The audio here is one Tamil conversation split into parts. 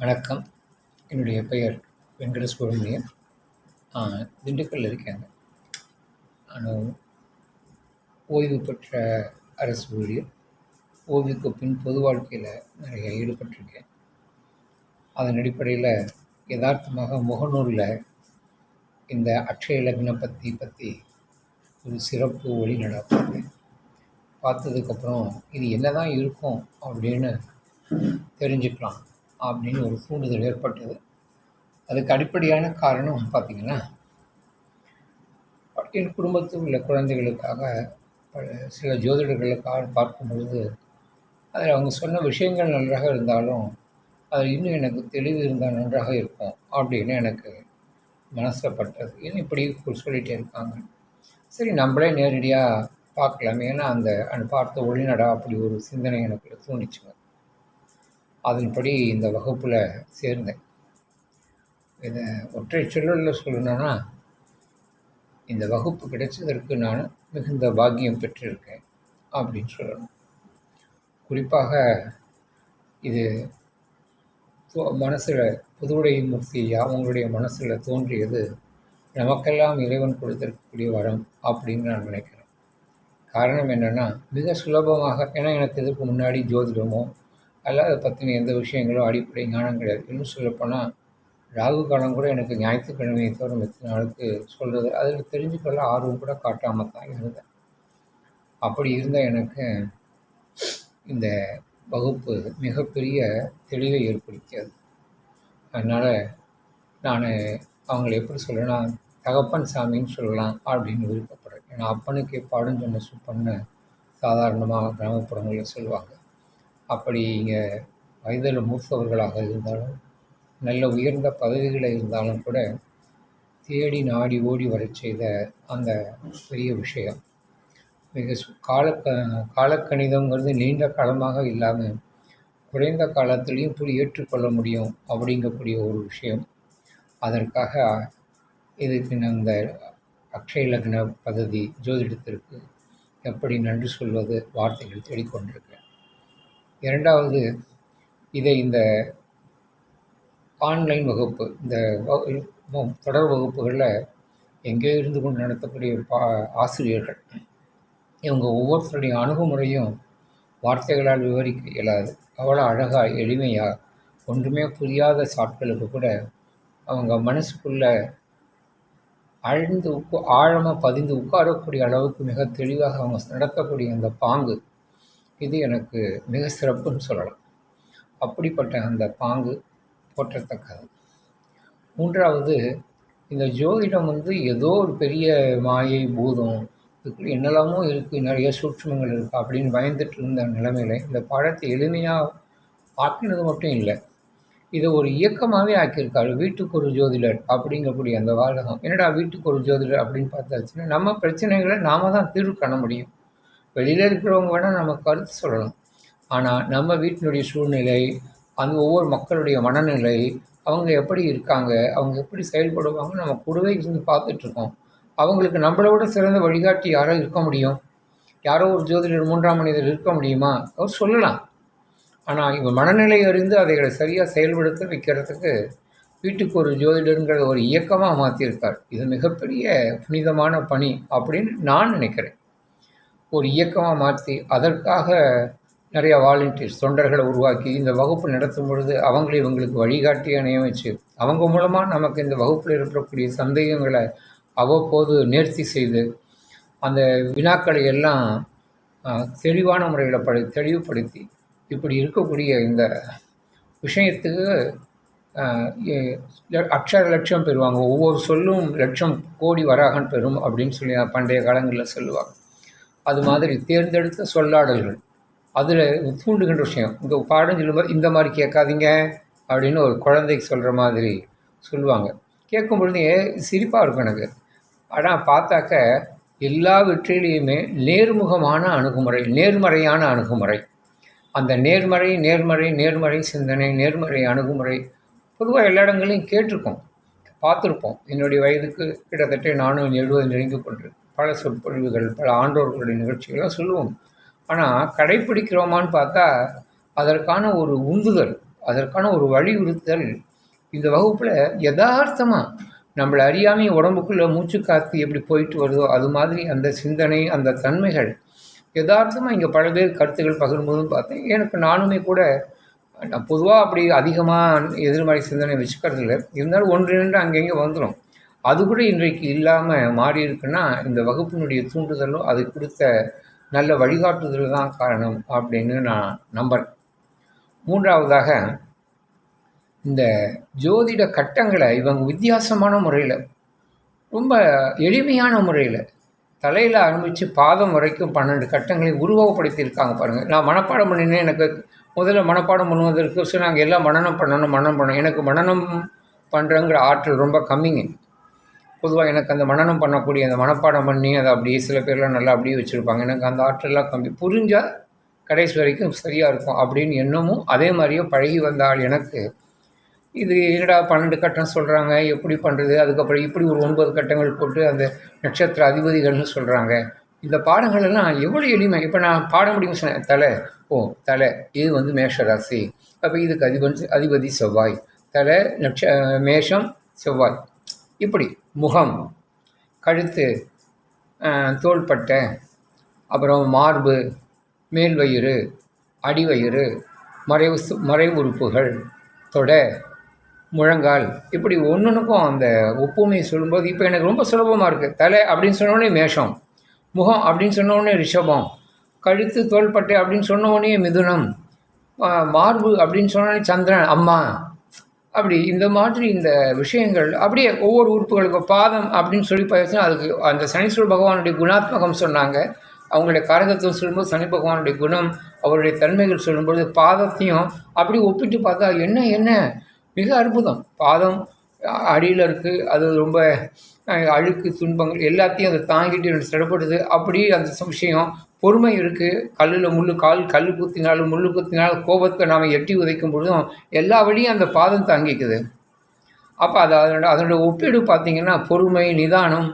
வணக்கம். என்னுடைய பெயர் வெங்கடேஷ் சுப்பிரமணியன் திண்டுக்கல்லில் இருக்கேங்க நான் ஓய்வு பெற்ற அரசு ஊழியர். ஓய்வுக்கு பின் பொது வாழ்க்கையில் நிறைய ஈடுபட்டிருக்கேன். அதன் அடிப்படையில் யதார்த்தமாக முகநூலில் இந்த அக்ஷய லக்னம் பற்றி பற்றி ஒரு சிறப்பு ஒளி நடப்பேன் பார்த்ததுக்கப்புறம் இது என்ன தான் இருக்கும் அப்படின்னு தெரிஞ்சுக்கலாம். அப்படின்னு ஒரு தூண்டுதல் ஏற்பட்டது. அதுக்கு அடிப்படையான காரணம் பார்த்திங்கன்னா என் குடும்பத்தில் உள்ள குழந்தைகளுக்காக சில ஜோதிடர்களுக்காக பார்க்கும் பொழுது அதில் அவங்க சொன்ன விஷயங்கள் நன்றாக இருந்தாலும் அதில் இன்னும் எனக்கு தெளிவு இருந்தால் நன்றாக இருக்கும் அப்படின்னு எனக்கு மனசில் பட்டது. ஏன்னா இப்படி சொல்லிகிட்டே இருக்காங்க? சரி நம்மளே நேரடியாக பார்க்கலாமே. ஏன்னா அந்த அந்த பார்த்த ஒளிநடா அப்படி ஒரு சிந்தனை எனக்கு தூண்டிச்சுங்க அதன்படி இந்த வகுப்பில் சேர்ந்தேன். இதை ஒற்றை சொல்லலில் சொல்லணுன்னா இந்த வகுப்பு கிடைச்சதற்கு நான் மிகுந்த பாக்கியம் பெற்றிருக்கேன் அப்படின்னு சொல்லணும். குறிப்பாக இது மனசில் புதுவுடை மூர்த்தி அவங்களுடைய மனசில் தோன்றியது நமக்கெல்லாம் இறைவன் கொடுத்திருக்கக்கூடிய வரம் அப்படின்னு நான் நினைக்கிறேன். காரணம் என்னென்னா மிக சுலபமாக ஏன்னா எனக்கு இதுக்கு முன்னாடி ஜோதிடமோ அல்லாத பற்றின எந்த விஷயங்களும் அடிப்படை ஞானம் கிடையாது. இன்னும் சொல்லப்போனால் ராகு காலம் கூட எனக்கு ஞாயிற்றுக்கிழமையை தவிர மற்ற நாளுக்கு சொல்கிறது அதில் தெரிஞ்சுக்கொள்ள ஆர்வம் கூட காட்டாமல் தான் இருந்தேன். அப்படி இருந்த எனக்கு இந்த வகுப்பு மிகப்பெரிய தெளிவை ஏற்படுத்தியது. அதனால் நான் அவங்கள எப்படி சொல்லணும்னா தகப்பன் சாமின்னு சொல்லலாம் அப்படின்னு விருப்பப்படுறேன். ஏன்னா அப்பனுக்கே பாடும் சொன்ன சுப்பன்னு சாதாரணமாக கிராமப்புறங்களில் சொல்லுவாங்க. அப்படி இங்கே வயதில் மூத்தவர்களாக இருந்தாலும் நல்ல உயர்ந்த பதவிகளை இருந்தாலும் கூட தேடி நாடி ஓடி வரச் செய்த அந்த பெரிய விஷயம். மிக கால காலக்கணிதங்கிறது நீண்ட காலமாக இல்லாமல் குறைந்த காலத்துலேயும் இப்படி ஏற்றுக்கொள்ள முடியும் அப்படிங்கக்கூடிய ஒரு விஷயம். அதற்காக இதுக்கு இந்த அக்ஷய லக்ன பதவி ஜோதிடத்திற்கு எப்படி நன்றி சொல்வது வார்த்தைகள் தேடிக்கொண்டிருக்கேன் இரண்டாவது இதை இந்த ஆன்லைன் வகுப்பு இந்த தொடர் வகுப்புகளில் எங்கே இருந்து கொண்டு நடத்தக்கூடிய பா ஆசிரியர்கள் இவங்க ஒவ்வொருத்தருடைய அணுகுமுறையும் வார்த்தைகளால் விவரிக்க இயலாது. அவ்வளோ அழகாக எளிமையாக ஒன்றுமே புரியாத சாட்களுக்கு கூட அவங்க மனசுக்குள்ளே அழிந்து உட்கா ஆழமாக பதிந்து உட்காரக்கூடிய அளவுக்கு மிக தெளிவாக அவங்க நடத்தக்கூடிய அந்த பாங்கு இது எனக்கு மிக சிறப்புன்னு சொல்லலாம். அப்படிப்பட்ட அந்த பாங்கு போற்றத்தக்கது. மூன்றாவது இந்த ஜோதிடம் வந்து ஏதோ ஒரு பெரிய மாயை பூதம் இதுக்குள்ள என்னெல்லாமோ இருக்குது நிறைய சூட்சமங்கள் இருக்குது அப்படின்னு பயந்துட்டு இருந்த நிலைமையில் இந்த பாடத்தை எளிமையாக ஆக்கினது மட்டும் இல்லை. இதை ஒரு இயக்கமாகவே ஆக்கியிருக்காரு வீட்டுக்கு ஒரு ஜோதிடர் அப்படிங்கக்கூடிய அந்த வாழகம் என்னடா வீட்டுக்கு ஒரு ஜோதிடர் அப்படின்னு பார்த்தாச்சுன்னா நம்ம பிரச்சனைகளை நாம தான் தீர்வு காண முடியும். வெளியில் இருக்கிறவங்க வேணால் நம்ம கருத்து சொல்லலாம் ஆனால் நம்ம வீட்டினுடைய சூழ்நிலை அந்த ஒவ்வொரு மக்களுடைய மனநிலை அவங்க எப்படி இருக்காங்க அவங்க எப்படி செயல்படுவாங்க நம்ம கூடவே இருந்து பார்த்துட்ருக்கோம் அவங்களுக்கு நம்மளை விட சிறந்த வழிகாட்டி யாரோ இருக்க முடியும்? யாரோ ஒரு ஜோதிடர் மூன்றாம் மனிதர் இருக்க முடியுமா? அவர் சொல்லலாம். ஆனால் இவன் மனநிலை அறிந்து அதைகளை சரியாக செயல்படுத்த வைக்கிறதுக்கு வீட்டுக்கு ஒரு ஜோதிடருங்கிற ஒரு இயக்கமாக மாற்றியிருக்கார் இது மிகப்பெரிய புனிதமான பணி அப்படின்னு நான் நினைக்கிறேன். ஒரு இயக்கமாக மாற்றி அதற்காக நிறையா வாலண்டியர்ஸ் தொண்டர்களை உருவாக்கி இந்த வகுப்பு நடத்தும் பொழுது அவங்களே இவங்களுக்கு வழிகாட்டியாக நியமித்து அவங்க மூலமாக நமக்கு இந்த வகுப்பில் இருக்கக்கூடிய சந்தேகங்களை அவ்வப்போது நேர்த்தி செய்து அந்த வினாக்களை எல்லாம் தெளிவான முறையில் படி தெளிவுபடுத்தி இப்படி இருக்கக்கூடிய இந்த விஷயத்துக்கு அக்ஷர லட்சம் பெறுவாங்க. ஒவ்வொரு சொல்லும் லட்சம் கோடி வராகன் பெறும் அப்படின்னு சொல்லி பண்டைய காலங்களில் சொல்லுவாங்க. அது மாதிரி தேர்ந்தெடுத்த சொல்லாடல்கள். அதில் தூண்டுகின்ற விஷயம். இந்த பாடம் சொல்லும்போது இந்த மாதிரி கேட்காதீங்க அப்படின்னு ஒரு குழந்தைக்கு சொல்கிற மாதிரி சொல்லுவாங்க. கேட்கும் பொழுதே சிரிப்பாக இருக்கும் எனக்கு. ஆனால் பார்த்தாக்க எல்லா வெற்றிலையுமே நேர்முகமான அணுகுமுறை நேர்மறையான அணுகுமுறை. அந்த நேர்மறை நேர்மறை நேர்மறை சிந்தனை நேர்மறை அணுகுமுறை பொதுவாக எல்லா இடங்களையும் கேட்டிருக்கோம். பார்த்துருப்போம். என்னுடைய வயதுக்கு கிட்டத்தட்ட நானும் எழுபது நெருங்கி கொண்டிருக்கேன் பல சொற்பொழிவுகள் பல ஆண்டோர்களுடைய நிகழ்ச்சிகள்லாம் சொல்லுவோம். ஆனால் கடைப்பிடிக்கிறோமான்னு பார்த்தா அதற்கான ஒரு உந்துதல் அதற்கான ஒரு வலியுறுத்தல் இந்த வகுப்பில் யதார்த்தமாக நம்மளை அறியாமல் உடம்புக்குள்ளே மூச்சு காற்று எப்படி போயிட்டு வருதோ அது மாதிரி அந்த சிந்தனை அந்த தன்மைகள் யதார்த்தமாக இங்கே பல பேர் கருத்துக்கள் பகிரும்போதும் பார்த்தேன். எனக்கு நானுமே கூட நான் பொதுவாக அப்படி அதிகமாக எதிர்மறை சிந்தனை வச்சுக்கிறது இல்லை இருந்தாலும் ஒன்று ரெண்டு அங்கங்கே வந்துடும் அது கூட இன்றைக்கு இல்லாமல் மாறி இருக்குன்னா இந்த வகுப்பினுடைய தூண்டுதலும் அது கொடுத்த நல்ல வழிகாட்டுதல் தான் காரணம் அப்படின்னு நான் நம்புகிறேன் மூன்றாவதாக இந்த ஜோதிட கட்டங்களை இவங்க வித்தியாசமான முறையில் ரொம்ப எளிமையான முறையில் தலையில் ஆரம்பித்து பாதம் வரைக்கும் பன்னெண்டு கட்டங்களை உருவகப்படுத்தியிருக்காங்க பாருங்கள் நான் மனப்பாடம் பண்ணினேன் எனக்கு முதல்ல மனப்பாடம் பண்ணுவதற்கு நாங்கள் எல்லாம் மனநம் பண்ணணும் மனநம் பண்ணணும் எனக்கு மனநம் பண்ணுறங்கிற ஆற்றல் ரொம்ப கம்மிங்க பொதுவாக எனக்கு அந்த மனநம் பண்ணக்கூடிய அந்த மனப்பாடம் பண்ணி அதை அப்படியே சில பேர்லாம் நல்லா அப்படியே வச்சுருப்பாங்க. எனக்கு அந்த ஆற்றல்லாம் கம்மி. புரிஞ்சால் கடைசி வரைக்கும் சரியாக இருக்கும் அப்படின்னு எண்ணமும் அதே மாதிரியே பழகி வந்தால் எனக்கு. இது என்னடா பன்னெண்டு கட்டம் சொல்கிறாங்க எப்படி பண்ணுறது அதுக்கப்புறம் இப்படி ஒரு ஒன்பது கட்டங்கள் போட்டு அந்த நட்சத்திர அதிபதிகள்னு சொல்கிறாங்க இந்த பாடங்கள் எல்லாம் எவ்வளோ எளிமை. இப்போ நான் பாட முடியும் சொன்னேன். தலை. ஓ தலை. இது வந்து மேஷ ராசி. அப்போ இதுக்கு அதிபதி அதிபதி செவ்வாய். தலை நட்ச மேஷம் செவ்வாய். இப்படி முகம் கழுத்து தோள்பட்டை அப்புறம் மார்பு மேல் வயிறு அடிவயிறு மறைவு மறை உறுப்புகள் தொடை முழங்கால் இப்படி ஒன்றுனுக்கும் அந்த ஒப்புமையை சொல்லும்போது இப்போ எனக்கு ரொம்ப சுலபமாக இருக்குது தலை அப்படின்னு சொன்னோடனே மேஷம் முகம் அப்படின்னு சொன்னோடனே ரிஷபம் கழுத்து தோள்பட்டை அப்படின்னு சொன்னோடனே மிதுனம் மார்பு அப்படின்னு சொன்னோடனே சந்திரன் அம்மா அப்படி இந்த மாதிரி இந்த விஷயங்கள் அப்படியே ஒவ்வொரு உறுப்புகளுக்கும் பாதம் அப்படின்னு சொல்லி பார்த்தீங்கன்னா அதுக்கு அந்த சனீஸ்வர பகவானுடைய குணாத்மகம் சொன்னாங்க. அவங்களுடைய காரகத்துவம் சொல்லும்போது சனி பகவானுடைய குணம் அவருடைய தன்மைகள் சொல்லும்பொழுது பாதத்தையும் அப்படி ஒப்பிட்டு பார்த்தா என்ன என்ன? மிக அற்புதம். பாதம் அடியில் இருக்குது அது ரொம்ப அழுக்கு துன்பங்கள் எல்லாத்தையும் அதை தாங்கிட்டு எனக்கு அப்படி அந்த விஷயம் பொறுமை இருக்குது கல்லில் முள் கால் கல் குத்தினாலும் முள் குத்தினாலும் கோபத்தை நாம் எட்டி உதைக்கும் பொழுதும் எல்லா வழியும் அந்த பாதம் தாங்கிக்குது. அப்போ அது அதனோட அதனோட ஒப்பீடு பார்த்திங்கன்னா பொறுமை நிதானம்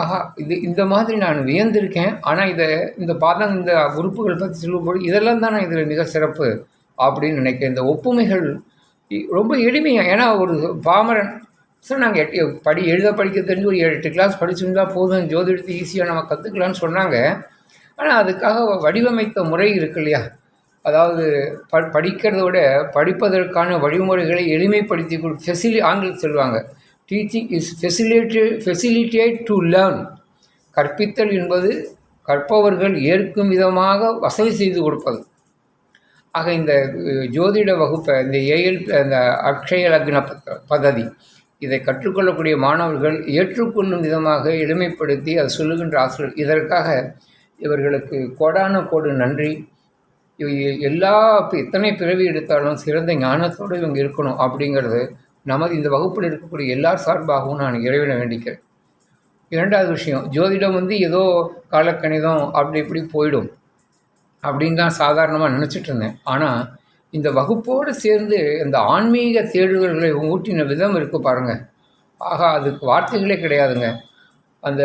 ஆஹா இது இந்த மாதிரி நான் வியந்திருக்கேன். ஆனால் இதை இந்த பாதம் இந்த உறுப்புகள் பற்றி சொல்லும்போது இதெல்லாம் தான் நான் இதில் மிக சிறப்பு அப்படின்னு நினைக்கிறேன். இந்த ஒப்புமைகள் ரொம்ப எளிமையாக ஏன்னா ஒரு பாமரன் சார் நாங்கள் எட்டு படி எழுத படிக்க தெரிஞ்சு ஒரு எட்டு கிளாஸ் படிச்சிருந்தா போதும் ஜோதிடத்தை ஈஸியாக நம்ம கற்றுக்கலான்னு சொன்னாங்க. ஆனால் அதுக்காக வடிவமைத்த முறை இருக்கு இல்லையா? அதாவது ப படிக்கிறத விட படிப்பதற்கான வழிமுறைகளை எளிமைப்படுத்தி கொடு ஃபெசிலி ஆங்கிலம் சொல்லுவாங்க. Teaching is facilitate facilitate to learn கற்பித்தல் என்பது கற்பவர்கள் ஏற்கும் விதமாக வசதி செய்து கொடுப்பது. ஆக இந்த ஜோதிட வகுப்பை இந்த ஏஎல் இந்த அக்ஷய லக்ன பததி இதை கற்றுக்கொள்ளக்கூடிய மாணவர்கள் ஏற்றுக்கொள்ளும் விதமாக எளிமைப்படுத்தி அதை சொல்லுகின்ற ஆசிரியர். இதற்காக இவர்களுக்கு கோடான கோடு நன்றி. எல்லா எத்தனை பிறவி எடுத்தாலும் சிறந்த ஞானத்தோடு இவங்க இருக்கணும் அப்படிங்கிறது நமது இந்த வகுப்பில் இருக்கக்கூடிய எல்லார் சார்பாகவும் நான் இறைவிட வேண்டிக்கிறேன். இரண்டாவது விஷயம் ஜோதிடம் வந்து ஏதோ காலக்கணிதம் அப்படி இப்படி போயிடும் அப்படின்னு தான் சாதாரணமாக நினச்சிட்டு இருந்தேன். ஆனால் இந்த வகுப்போடு சேர்ந்து இந்த ஆன்மீக தேடுதல்களை ஊட்டின விதம் இருக்குது பாருங்கள் ஆகா அதுக்கு வார்த்தைகளே கிடையாதுங்க. அந்த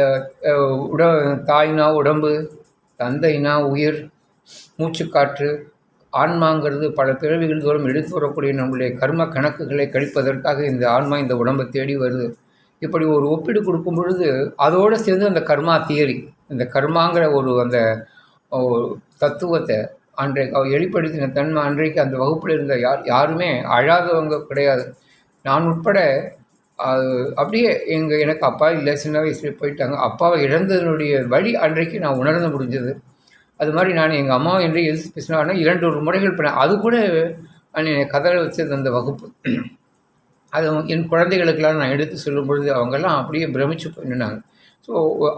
உட தாய்னா உடம்பு தந்தைனா உயிர் மூச்சுக்காற்று ஆன்மாங்கிறது பல பிறவிகள் தோறும் எடுத்து வரக்கூடிய நம்முடைய கர்ம கணக்குகளை கழிப்பதற்காக இந்த ஆன்மா இந்த உடம்பை தேடி வருது. இப்படி ஒரு ஒப்பீடு கொடுக்கும் பொழுது அதோடு சேர்ந்து அந்த கர்மா தியரி இந்த கர்மாங்கிற ஒரு அந்த தத்துவத்தை அன்றைக்கு அவள் வெளிப்படுத்தின தன்மை அன்றைக்கு அந்த வகுப்பில் இருந்த யார் யாருமே அழாதவங்க கிடையாது. நான் உட்பட அது அப்படியே எங்கள் எனக்கு அப்பா இல்லை சின்ன வயசுல போயிட்டாங்க. அப்பாவை இழந்ததனுடைய வழி அன்றைக்கு நான் உணர்ந்து முடிஞ்சது. அது மாதிரி நான் எங்கள் அம்மா என்று எதிர்த்து பேசினா இரண்டு ஒரு முறைகள் பண்ணேன். அது கூட நான் என்னை கதையில் வச்சது அந்த வகுப்பு. அது என் குழந்தைகளுக்கெல்லாம் நான் எடுத்து சொல்லும் பொழுது அவங்கெல்லாம் அப்படியே பிரமிச்சு போயினாங்க ஸோ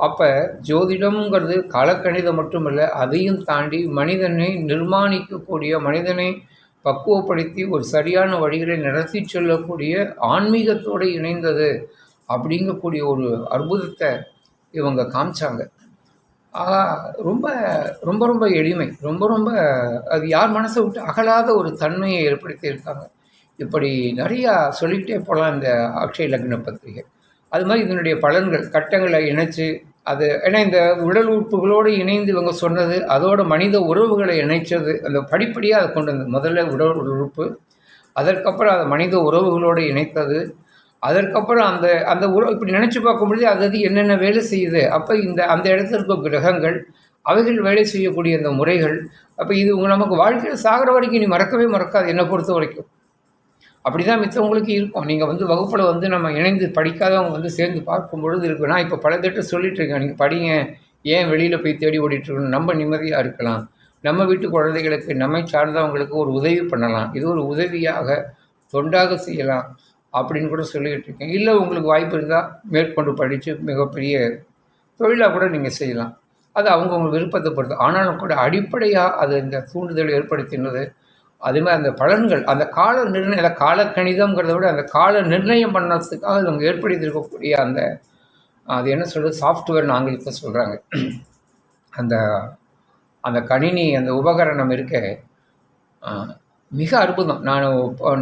அப்போ ஜோதிடம்ங்கிறது காலக்கணிதம் மட்டுமில்லை அதையும் தாண்டி மனிதனை நிர்மாணிக்கக்கூடிய மனிதனை பக்குவப்படுத்தி ஒரு சரியான வழிகளை நடத்தி செல்லக்கூடிய ஆன்மீகத்தோடு இணைந்தது அப்படிங்கக்கூடிய ஒரு அற்புதத்தை இவங்க காமிச்சாங்க. ரொம்ப ரொம்ப ரொம்ப எளிமை. ரொம்ப ரொம்ப அது யார் மனசை விட்டு அகலாத ஒரு தன்மையை ஏற்படுத்தியிருக்காங்க. இப்படி நிறையா சொல்லிகிட்டே போகலாம் இந்த அக்ஷய லக்ன பத்திரிகை. அது மாதிரி இதனுடைய பலன்கள் கட்டங்களை இணைச்சு அது ஏன்னா இந்த உடல் உறுப்புகளோடு இணைந்து இவங்க சொன்னது அதோட மனித உறவுகளை இணைச்சது அந்த படிப்படியாக அதை கொண்டு வந்தது. முதல்ல உடல் உறுப்பு அதற்கப்புறம் அதை மனித உறவுகளோடு இணைத்தது அதற்கப்புறம் அந்த அந்த உறவு இப்படி நினச்சி பார்க்கும்பொழுது அது அது என்னென்ன வேலை செய்யுது? அப்போ இந்த அந்த இடத்துல இருக்க கிரகங்கள் அவைகள் வேலை செய்யக்கூடிய அந்த முறைகள் அப்போ இது நமக்கு வாழ்க்கையில் சாகிற வரைக்கும் நீ மறக்கவே மறக்காது என்னை பொறுத்த வரைக்கும். அப்படி தான் மித்தவங்களுக்கு இருக்கும். நீங்கள் வந்து வகுப்பில் வந்து நம்ம இணைந்து படிக்காதவங்க வந்து சேர்ந்து பார்க்கும் பொழுது இருக்கு. நான் இப்போ பல திட்டம் சொல்லிட்டு இருக்கேன். நீங்கள் படிங்க. ஏன் வெளியில் போய் தேடி ஓடிட்டுருக்கணும் நம்ம நிம்மதியாக இருக்கலாம். நம்ம வீட்டு குழந்தைகளுக்கு நம்மை சார்ந்தவங்களுக்கு ஒரு உதவி பண்ணலாம். இது ஒரு உதவியாக தொண்டாக செய்யலாம் அப்படின்னு கூட சொல்லிக்கிட்டு இருக்கேன். இல்லை உங்களுக்கு வாய்ப்பு இருந்தால் மேற்கொண்டு படித்து மிகப்பெரிய தொழிலாக கூட நீங்கள் செய்யலாம். அது அவங்கவுங்க விருப்பத்தை பொறுத்து. ஆனாலும் கூட அடிப்படையாக அது இந்த தூண்டுதல் ஏற்படுத்தினது அதுமாதிரி அந்த பலன்கள் அந்த கால நிர்ணயம் அந்த கால கணிதம்ங்கிறத விட அந்த கால நிர்ணயம் பண்ணுறதுக்காக அவங்க ஏற்படுத்தி இருக்கக்கூடிய அந்த அது என்ன சொல்கிறது சாஃப்ட்வேர்னு ஆங்கிலத்தை சொல்கிறாங்க அந்த அந்த கணினி அந்த உபகரணம் இருக்க மிக அற்புதம். நான்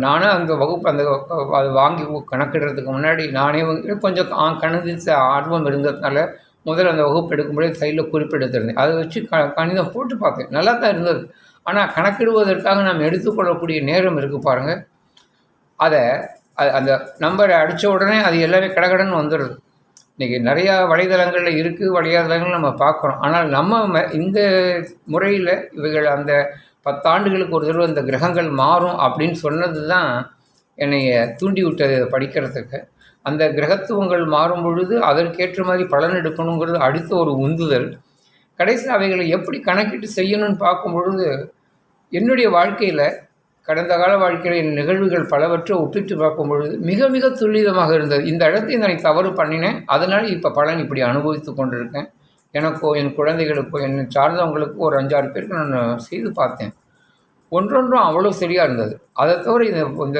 நானும் அந்த வகுப்பு அந்த அது வாங்கி கணக்கிடுறதுக்கு முன்னாடி நானே கொஞ்சம் கணித ஆர்வம் இருந்ததுனால முதல்ல அந்த வகுப்பு எடுக்கும்போது சைடில் குறிப்பெடுத்திருந்தேன் அதை வச்சு க கணிதம் போட்டு பார்த்தேன். நல்லா தான் இருந்தது. ஆனால் கணக்கிடுவதற்காக நாம் எடுத்துக்கொள்ளக்கூடிய நேரம் இருக்குது பாருங்கள் அதை அந்த நம்பரை அடித்த உடனே அது எல்லாமே கடகடன் வந்துடுது இன்றைக்கி நிறையா வலைதளங்களில் இருக்குது வலைதளங்கள் நம்ம பார்க்குறோம். ஆனால் நம்ம இந்த முறையில் இவைகள் அந்த பத்தாண்டுகளுக்கு ஒரு தடவை இந்த கிரகங்கள் மாறும் அப்படின்னு சொன்னது தான் என்னை தூண்டி விட்டது படிக்கிறதுக்கு. அந்த கிரகத்துவங்கள் மாறும் பொழுது அதற்கேற்ற மாதிரி பலன் எடுக்கணுங்கிறது அடுத்த ஒரு உந்துதல். கடைசி அவைகளை எப்படி கணக்கிட்டு செய்யணும்னு பார்க்கும் பொழுது என்னுடைய வாழ்க்கையில் கடந்த கால வாழ்க்கையில் என் நிகழ்வுகள் பலவற்றை ஒப்பிட்டு பார்க்கும் பொழுது மிக மிக துல்லிதமாக இருந்தது. இந்த இடத்தை நான் தவறு பண்ணினேன். அதனால் இப்போ பலன் இப்படி அனுபவித்து கொண்டிருக்கேன். எனக்கோ என் குழந்தைகளுக்கோ என்னை சார்ந்தவங்களுக்கோ ஒரு அஞ்சாறு பேருக்கு நான் செய்து பார்த்தேன். ஒன்றொன்றும் அவ்வளோ சரியாக இருந்தது. அதை தவிர இந்த இந்த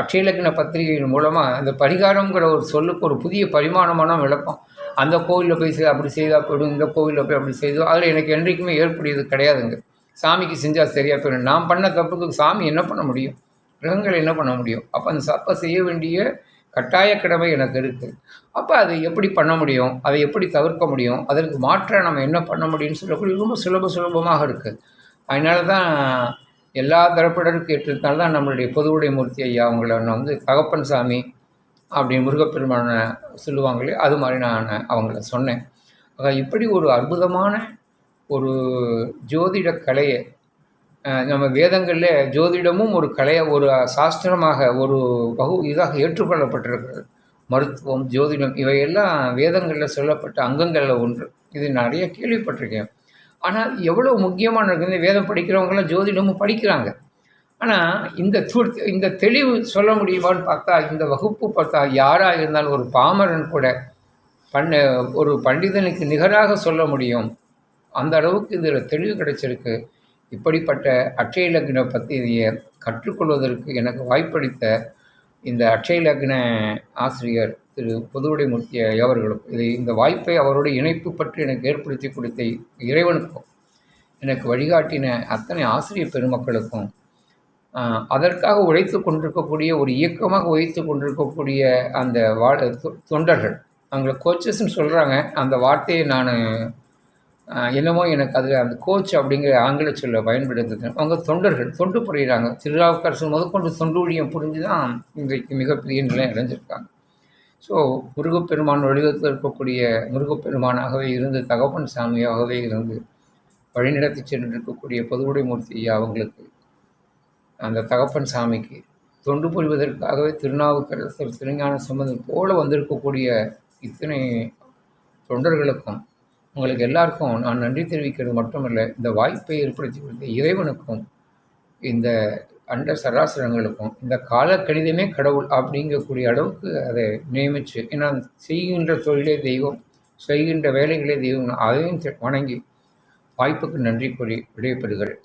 அக்ஷயலக்ன பத்திரிகையின் மூலமாக அந்த பரிகாரங்கிற ஒரு சொல்லுக்கு ஒரு புதிய பரிமாணமான விளக்கம் அந்த கோவிலில் போய் செய் அப்படி செய்தால் போயிடும் இந்த கோவிலில் போய் அப்படி செய்தோம் அதில் எனக்கு என்றைக்குமே ஏற்புடையது கிடையாதுங்க. சாமிக்கு செஞ்சால் சரியாக போயிடும். நான் பண்ண தப்புக்கு சாமி என்ன பண்ண முடியும்? கிரகங்கள் என்ன பண்ண முடியும்? அப்போ அந்த சப்பை செய்ய வேண்டிய கட்டாய கடமை எனக்கு இருக்குது அப்போ அதை எப்படி பண்ண முடியும்? அதை எப்படி தவிர்க்க முடியும்? அதற்கு மாற்ற நம்ம என்ன பண்ண முடியும்னு சொல்லக்கூடிய ரொம்ப சுலப சுலபமாக இருக்குது அதனால தான் எல்லா தரப்பினருக்கும் கேட்டதுனால தான் நம்மளுடைய பொதுவுடைய மூர்த்தி ஐயா அவங்கள வந்து தகப்பன் சாமி அப்படி முருகப்பெருமான சொல்லுவாங்களே அது மாதிரி நான் அவங்கள சொன்னேன். இப்படி ஒரு அற்புதமான ஒரு ஜோதிட கலையை நம்ம வேதங்களில் ஜோதிடமும் ஒரு கலையை ஒரு சாஸ்திரமாக ஒரு பகு இதாக ஏற்றுக்கொள்ளப்பட்டிருக்கிறது. மருத்துவம் ஜோதிடம் இவையெல்லாம் வேதங்களில் சொல்லப்பட்ட அங்கங்களில் ஒன்று. இது நிறைய கேள்விப்பட்டிருக்கேன். ஆனால் எவ்வளோ முக்கியமான இருக்குது வேதம் படிக்கிறவங்களாம் ஜோதிடமும் படிக்கிறாங்க. ஆனால் இந்த து இந்த தெளிவு சொல்ல முடியுமான்னு பார்த்தா இந்த வகுப்பு பார்த்தா யாராக இருந்தாலும் ஒரு பாமரன் கூட பண்ண ஒரு பண்டிதனுக்கு நிகராக சொல்ல முடியும். அந்த அளவுக்கு இதில் தெளிவு கிடைச்சிருக்கு. இப்படிப்பட்ட அட்சய லக்ன பத்திரிகையை கற்றுக்கொள்வதற்கு எனக்கு வாய்ப்பளித்த இந்த அட்சய லக்ன ஆசிரியர் திரு புதுவுடைமூர்த்தி அவர்களும் இதை இந்த வாய்ப்பை அவருடைய இணைப்பு பற்றி எனக்கு ஏற்படுத்தி கொடுத்த இறைவனுக்கும் எனக்கு வழிகாட்டின அத்தனை ஆசிரியர் பெருமக்களுக்கும் அதற்காக உழைத்து கொண்டிருக்கக்கூடிய ஒரு இயக்கமாக உழைத்து கொண்டிருக்கக்கூடிய அந்த வா தொண்டர்கள். அவங்கள கோச்சஸ்ன்னு சொல்கிறாங்க அந்த வார்த்தையை நான் என்னமோ எனக்கு அதில் அந்த கோச் அப்படிங்கிற ஆங்கில சொல்ல பயன்படுத்துது. அவங்க தொண்டர்கள் தொண்டு புரிகிறாங்க திருநாவுக்கரசு முதற்கொண்டு தொண்டு ஊழியம் புரிஞ்சு தான் இன்றைக்கு மிகப்பெரிய நிலை அடைஞ்சிருக்காங்க. ஸோ முருகப்பெருமான் வடிவத்தில் இருக்கக்கூடிய முருகப்பெருமானாகவே இருந்து தகப்பன் சாமியாகவே இருந்து வழிநடத்தி சென்று இருக்கக்கூடிய பொதுவுடைமூர்த்தி அவங்களுக்கு அந்த தகப்பன் சாமிக்கு. தொண்டு புரிவதற்காகவே திருநாவுக்கரசர் திருஞான சம்பந்தம் போல வந்திருக்கக்கூடிய இத்தனை தொண்டர்களுக்கும் உங்களுக்கு எல்லாருக்கும் நான் நன்றி தெரிவிக்கிறது மட்டுமல்ல இந்த வாய்ப்பை ஏற்படுத்தி கொடுத்த இறைவனுக்கும் இந்த அண்ட சராசரங்களுக்கும் இந்த கால கணிதமே கடவுள் அப்படிங்கக்கூடிய அளவுக்கு அதை நியமித்து ஏன்னா செய்கின்ற தொழிலே தெய்வம் செய்கின்ற வேலைகளே தெய்வம் அதையும் வணங்கி வாய்ப்புக்கு நன்றி கூறி விடைபெறுகிறேன்.